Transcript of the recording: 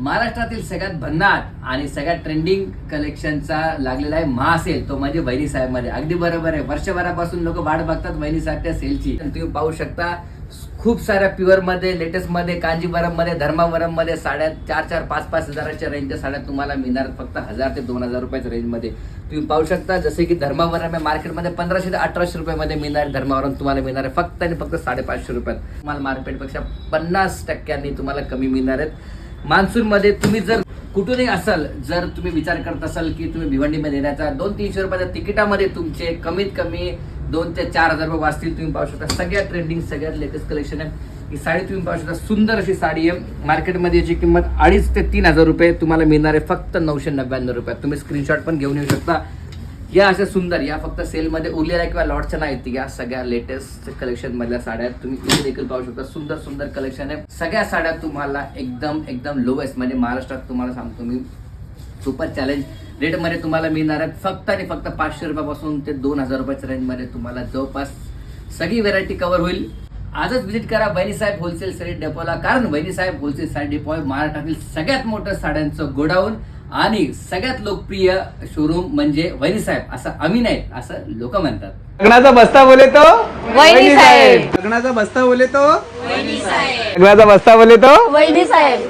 महाराष्ट्रातील सगळ्यात भन्नाट आणि सगळ्यात ट्रेंडिंग कलेक्शनचा लागलेला आहे महासेल. तो म्हणजे वहिनी साहेबमध्ये अगदी बरोबर आहे. वर्षभरापासून लोक वाट बघतात वहिनी साहेबच्या सेलची. तुम्ही पाहू शकता खूप साऱ्या प्युअरमध्ये लेटेस्टमध्ये कांजीवरममध्ये धर्मावरममध्ये साड्या चार चार पाच पाच हजाराच्या रेंजच्या साड्या तुम्हाला मिळणार फक्त हजार ते दोन हजार रुपयाच्या रेंजमध्ये. तुम्ही पाहू शकता जसे की धर्मावरम आहे मार्केटमध्ये पंधराशे ते अठराशे रुपयामध्ये मिळणार धर्मावरम तुम्हाला मिळणार आहे. फक्त आणि फक्त साडेपाचशे रुपयात. तुम्हाला मार्केटपेक्षा पन्नास टक्क्यांनी तुम्हाला कमी मिळणार आहेत. मान्सून मध्ये तुम्ही जर कुठूनही असाल जर तुम्ही विचार करत असाल की तुम्ही भिवंडीमध्ये येण्याचा दोन तीनशे रुपयाच्या तिकिटामध्ये तुमचे कमीत कमी दोन ते चार हजार रुपये वाचतील तुम्ही पाहू शकता सगळ्या ट्रेंडिंग सगळ्यात लेटेस्ट कलेक्शन आहे. ही साडी तुम्ही पाहू शकता सुंदर अशी साडी आहे. मार्केटमध्ये याची किंमत अडीच ते तीन हजार रुपये तुम्हाला मिळणार आहे फक्त नऊशे नव्याण्णव रुपयात. तुम्ही स्क्रीनशॉट पण घेऊन येऊ शकता. या अशा सुंदर या फक्त सेलमध्ये उरलेल्या किंवा लॉटच्या नाहीत या सगळ्या लेटेस्ट कलेक्शन मधल्या साड्या तुम्ही इथे देखील पाहू शकता. सुंदर सुंदर कलेक्शन आहे. सगळ्या साड्या तुम्हाला एकदम एकदम लोएस्ट म्हणजे महाराष्ट्रात तुम्हाला सांगतो मी सुपर चॅलेंज रेटमध्ये तुम्हाला मिळणार आहेत फक्त आणि फक्त पाचशे रुपयापासून ते दोन हजार रुपयाच्या रेंजमध्ये तुम्हाला जवळपास सगळी व्हेरायटी कव्हर होईल. आजच व्हिजिट करा बहिणी साहेब होलसेल साडी डेपोला कारण बहिणी साहेब होलसेल साडी डेपो आहे महाराष्ट्रातील सगळ्यात मोठं साड्यांचं गोडाऊन. आणि सगळ्यात लोकप्रिय शोरूम म्हणजे वहिनी साहेब असं आम्ही नाही असं लोक म्हणतात. लग्नाचा बस्ता बोले तो? वहिनी साहेब. लग्नाचा बस्ता बोले तो? लग्नाचा बस्ता बोले तो? वैदी साहेब.